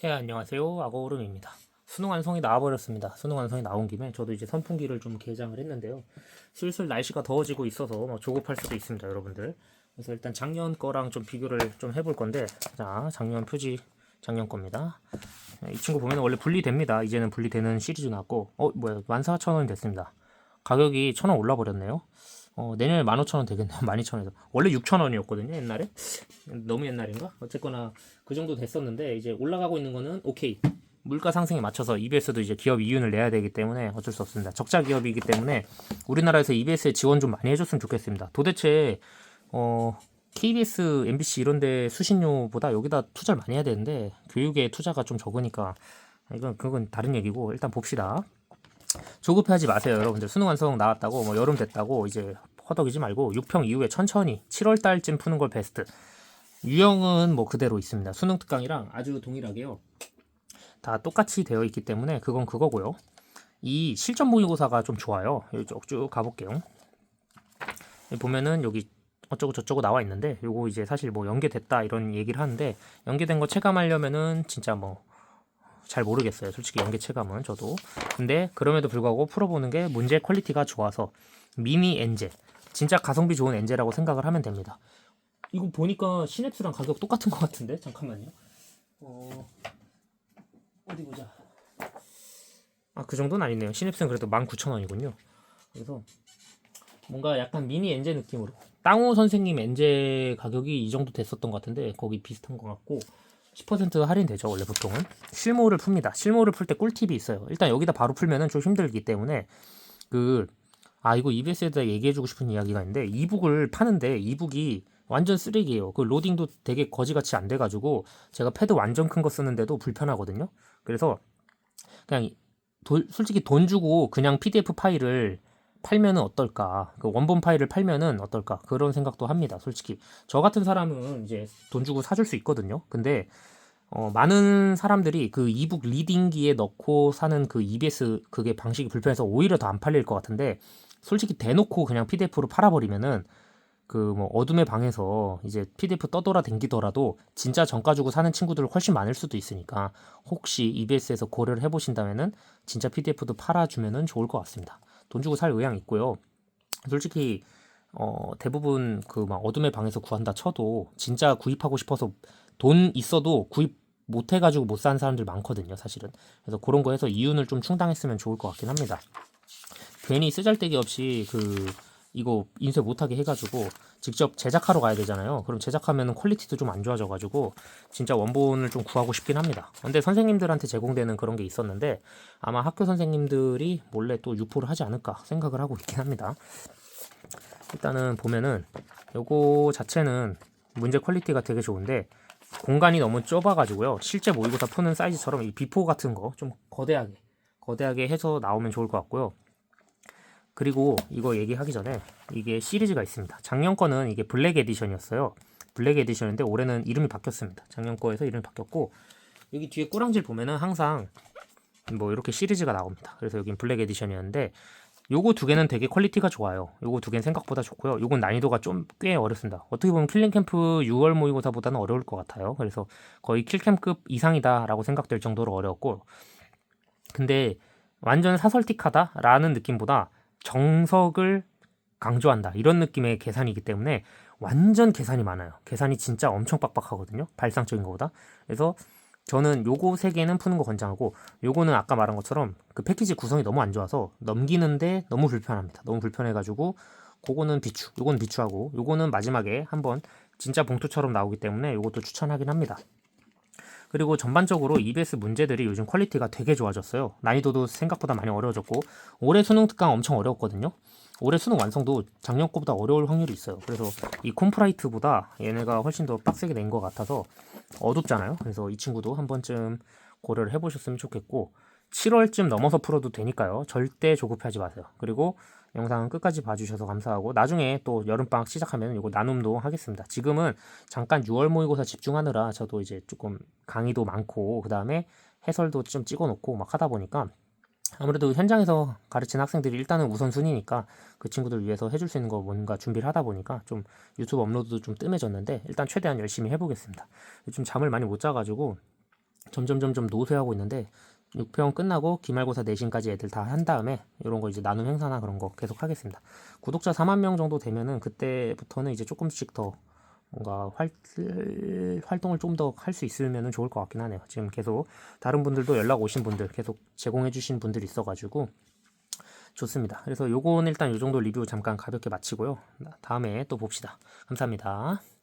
네, 안녕하세요. 악어오름입니다. 수능 완성이 나와버렸습니다. 수능 완성이 나온 김에 저도 이제 선풍기를 좀 개장을 했는데요. 슬슬 날씨가 더워지고 있어서 뭐 조급할 수도 있습니다, 여러분들. 그래서 일단 작년 거랑 좀 비교를 좀 해볼 건데, 자, 작년 표지 작년 겁니다. 이 친구 보면 원래 분리됩니다. 이제는 분리되는 시리즈 나왔고, 어, 뭐야, 14,000원이 됐습니다. 가격이 1,000원 올라버렸네요. 어, 내년에 15,000원 되겠네요. 12,000원에서. 원래 6,000원이었거든요, 옛날에. 너무 옛날인가? 어쨌거나 그 정도 됐었는데 이제 올라가고 있는 거는 오케이. 물가 상승에 맞춰서 EBS도 이제 기업 이윤을 내야 되기 때문에 어쩔 수 없습니다. 적자 기업이기 때문에 우리나라에서 EBS에 지원 좀 많이 해줬으면 좋겠습니다. 도대체 어 KBS, MBC 이런 데 수신료보다 여기다 투자를 많이 해야 되는데 교육에 투자가 좀 적으니까 이건 그건 다른 얘기고 일단 봅시다. 조급해하지 마세요, 여러분들. 수능 완성 나왔다고 뭐 여름 됐다고 이제 허덕이지 말고 6평 이후에 천천히 7월 달쯤 푸는 걸 베스트. 유형은 뭐 그대로 있습니다. 수능 특강이랑 아주 동일하게요. 다 똑같이 되어 있기 때문에 그건 그거고요. 이 실전 모의고사가 좀 좋아요. 여기 쭉쭉 가볼게요. 보면은 여기 어쩌고 저쩌고 나와 있는데 요거 이제 사실 뭐 연계됐다 이런 얘기를 하는데 연계된 거 체감하려면은 진짜 뭐 잘 모르겠어요. 솔직히 연계 체감은 저도. 근데 그럼에도 불구하고 풀어보는 게 문제 퀄리티가 좋아서 미니 엔제 진짜 가성비 좋은 엔제라고 생각을 하면 됩니다. 이거 보니까 시냅스랑 가격 똑같은 것 같은데 잠깐만요. 어 어디 보자. 아 그 정도는 아니네요. 시냅스는 그래도 19,000원이군요. 그래서 뭔가 약간 미니 엔제 느낌으로 땅호 선생님 엔제 가격이 이 정도 됐었던 것 같은데 거기 비슷한 것 같고 10% 할인되죠 원래 보통은. 실무를 풉니다. 실무를 풀 때 꿀팁이 있어요. 일단 여기다 바로 풀면은 좀 힘들기 때문에 그 아 이거 EBS에다 얘기해주고 싶은 이야기가 있는데 이북을 파는데 이북이 완전 쓰레기예요. 그 로딩도 되게 거지같이 안 돼가지고 제가 패드 완전 큰 거 쓰는데도 불편하거든요. 그래서 그냥 도- 솔직히 돈 주고 그냥 PDF 파일을 팔면은 어떨까? 그 원본 파일을 팔면은 어떨까? 그런 생각도 합니다. 솔직히 저 같은 사람은 이제 돈 주고 사줄 수 있거든요. 근데 어, 많은 사람들이 그 이북 리딩기에 넣고 사는 그 EBS 그게 방식이 불편해서 오히려 더 안 팔릴 것 같은데 솔직히 대놓고 그냥 PDF로 팔아버리면은 그 뭐 어둠의 방에서 이제 PDF 떠돌아 댕기더라도 진짜 정가 주고 사는 친구들 훨씬 많을 수도 있으니까 혹시 EBS에서 고려를 해보신다면은 진짜 PDF도 팔아주면은 좋을 것 같습니다. 돈 주고 살 의향 있고요. 솔직히 어, 대부분 그 막 어둠의 방에서 구한다 쳐도 진짜 구입하고 싶어서 돈 있어도 구입 못 해가지고 못 사는 사람들 많거든요, 사실은. 그래서 그런 거에서 이윤을 좀 충당했으면 좋을 것 같긴 합니다. 괜히 쓰잘데기 없이 그 이거 인쇄 못하게 해가지고 직접 제작하러 가야 되잖아요. 그럼 제작하면 퀄리티도 좀 안 좋아져가지고 진짜 원본을 좀 구하고 싶긴 합니다. 근데 선생님들한테 제공되는 그런 게 있었는데 아마 학교 선생님들이 몰래 또 유포를 하지 않을까 생각을 하고 있긴 합니다. 일단은 보면은 요거 자체는 문제 퀄리티가 되게 좋은데 공간이 너무 좁아가지고요. 실제 모의고사 푸는 사이즈처럼 이 비포 같은 거 좀 거대하게 거대하게 해서 나오면 좋을 것 같고요. 그리고 이거 얘기하기 전에 이게 시리즈가 있습니다. 작년 거는 이게 블랙 에디션이었어요. 블랙 에디션인데 올해는 이름이 바뀌었습니다. 작년 거에서 이름이 바뀌었고 여기 뒤에 꾸랑지를 보면은 항상 뭐 이렇게 시리즈가 나옵니다. 그래서 여긴 블랙 에디션이었는데 요거 두 개는 되게 퀄리티가 좋아요. 요거 두 개는 생각보다 좋고요. 요건 난이도가 좀 꽤 어렵습니다. 어떻게 보면 킬링 캠프 6월 모의고사보다는 어려울 것 같아요. 그래서 거의 킬캠급 이상이다라고 생각될 정도로 어려웠고 근데 완전 사설틱하다라는 느낌보다 정석을 강조한다 이런 느낌의 계산이기 때문에 완전 계산이 많아요. 계산이 진짜 엄청 빡빡하거든요. 발상적인 것보다. 그래서 저는 요거 세 개는 푸는 거 권장하고 요거는 아까 말한 것처럼 그 패키지 구성이 너무 안 좋아서 넘기는데 너무 불편합니다. 너무 불편해가지고 그거는 비추, 요거는 비추하고 요거는 마지막에 한번 진짜 봉투처럼 나오기 때문에 요것도 추천하긴 합니다. 그리고 전반적으로 EBS 문제들이 요즘 퀄리티가 되게 좋아졌어요. 난이도도 생각보다 많이 어려워졌고 올해 수능 특강 엄청 어려웠거든요. 올해 수능 완성도 작년 거보다 어려울 확률이 있어요. 그래서 이 콤프라이트보다 얘네가 훨씬 더 빡세게 낸 것 같아서 어둡잖아요. 그래서 이 친구도 한 번쯤 고려를 해보셨으면 좋겠고 7월쯤 넘어서 풀어도 되니까요. 절대 조급하지 마세요. 그리고 영상 끝까지 봐주셔서 감사하고 나중에 또 여름방학 시작하면 이거 나눔도 하겠습니다. 지금은 잠깐 6월 모의고사 집중하느라 저도 이제 조금 강의도 많고 그 다음에 해설도 좀 찍어놓고 막 하다 보니까 아무래도 현장에서 가르치는 학생들이 일단은 우선순위니까 그 친구들 위해서 해줄 수 있는 거 뭔가 준비를 하다 보니까 좀 유튜브 업로드도 좀 뜸해졌는데 일단 최대한 열심히 해보겠습니다. 좀 잠을 많이 못 자가지고 점점 점점 노쇠하고 있는데 6평 끝나고 기말고사 내신까지 애들 다 한 다음에 이런 거 이제 나눔 행사나 그런 거 계속 하겠습니다. 구독자 4만 명 정도 되면은 그때부터는 이제 조금씩 더 뭔가 활, 활동을 좀 더 할 수 있으면 좋을 것 같긴 하네요. 지금 계속 다른 분들도 연락 오신 분들 계속 제공해 주신 분들이 있어가지고 좋습니다. 그래서 요건 일단 요 정도 리뷰 잠깐 가볍게 마치고요. 다음에 또 봅시다. 감사합니다.